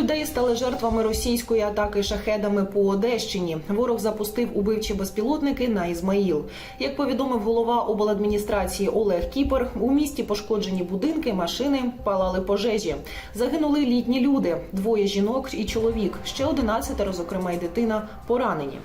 людей стали жертвами російської атаки шахедами по Одещині. Ворог запустив убивчі безпілотники на Ізмаїл. Як повідомив голова обладміністрації Олег Кіпер, у місті пошкоджені будинки, машини, палали пожежі. Загинули літні люди, двоє жінок і чоловік. Ще 11, зокрема й дитина, поранені.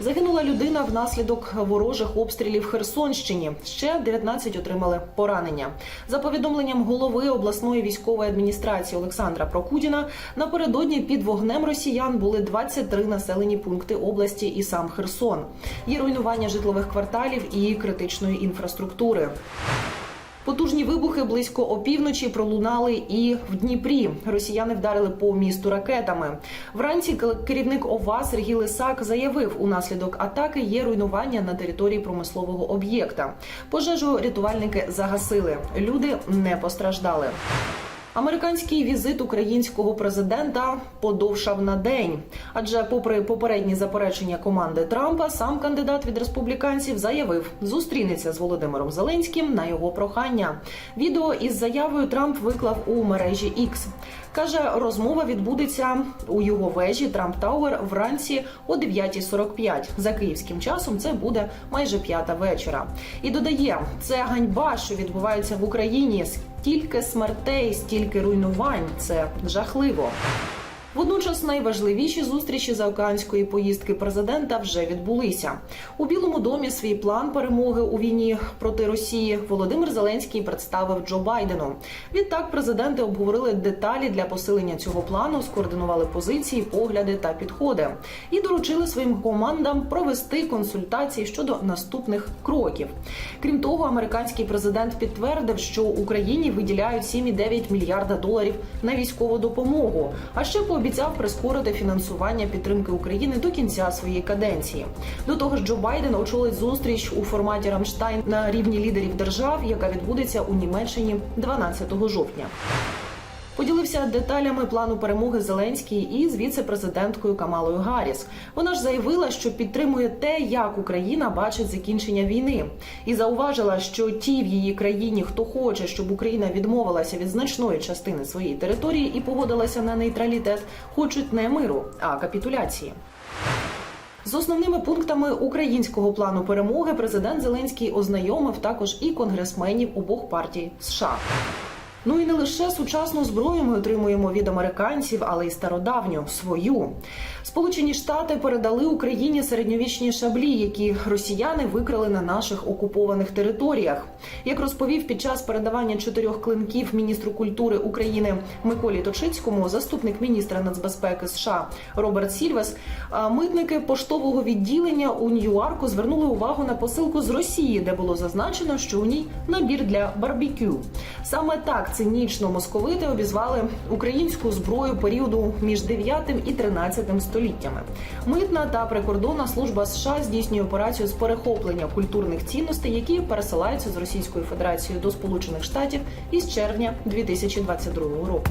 Загинула людина внаслідок ворожих обстрілів Херсонщині. Ще 19 отримали поранення. За повідомленням голови обласної військової адміністрації Олександра Прокудіна, напередодні під вогнем росіян були 23 населені пункти області і сам Херсон. Є руйнування житлових кварталів і критичної інфраструктури. Потужні вибухи близько опівночі пролунали і в Дніпрі. Росіяни вдарили по місту ракетами. Вранці керівник ОВА Сергій Лисак заявив, унаслідок атаки є руйнування на території промислового об'єкта. Пожежу рятувальники загасили. Люди не постраждали. Американський візит українського президента подовшав на день. Адже, попри попередні заперечення команди Трампа, сам кандидат від республіканців заявив, зустрінеться з Володимиром Зеленським на його прохання. Відео із заявою Трамп виклав у мережі X. Каже, розмова відбудеться у його вежі Трамп Тауер вранці о 9.45. За київським часом це буде майже п'ята вечора. І додає, це ганьба, що відбувається в Україні. Стільки смертей, стільки руйнувань. Це жахливо. Водночас найважливіші зустрічі заокеанської поїздки президента вже відбулися. У Білому домі свій план перемоги у війні проти Росії Володимир Зеленський представив Джо Байдену. Відтак президенти обговорили деталі для посилення цього плану, скоординували позиції, погляди та підходи і доручили своїм командам провести консультації щодо наступних кроків. Крім того, американський президент підтвердив, що Україні виділяють 7,9 мільярда доларів на військову допомогу. А ще пообіцяв прискорити фінансування підтримки України до кінця своєї каденції. До того ж, Джо Байден очолить зустріч у форматі Рамштайн на рівні лідерів держав, яка відбудеться у Німеччині 12 жовтня. Поділився деталями плану перемоги Зеленський із віце-президенткою Камалою Гарріс. Вона ж заявила, що підтримує те, як Україна бачить закінчення війни, і зауважила, що ті в її країні, хто хоче, щоб Україна відмовилася від значної частини своєї території і погодилася на нейтралітет, хочуть не миру, а капітуляції. З основними пунктами українського плану перемоги президент Зеленський ознайомив також і конгресменів обох партій США. Ну і не лише сучасну зброю ми отримуємо від американців, але й стародавню свою. Сполучені Штати передали Україні середньовічні шаблі, які росіяни викрали на наших окупованих територіях. Як розповів під час передавання чотирьох клинків міністру культури України Миколі Точицькому, заступник міністра нацбезпеки США Роберт Сільвес, митники поштового відділення у Нью-Йорку звернули увагу на посилку з Росії, де було зазначено, що у ній набір для барбекю. Саме так цинічно московити обізвали українську зброю періоду між 9 і 13 століттями. Митна та прикордонна служба США здійснює операцію з перехоплення культурних цінностей, які пересилаються з Російської Федерації до Сполучених Штатів із червня 2022 року.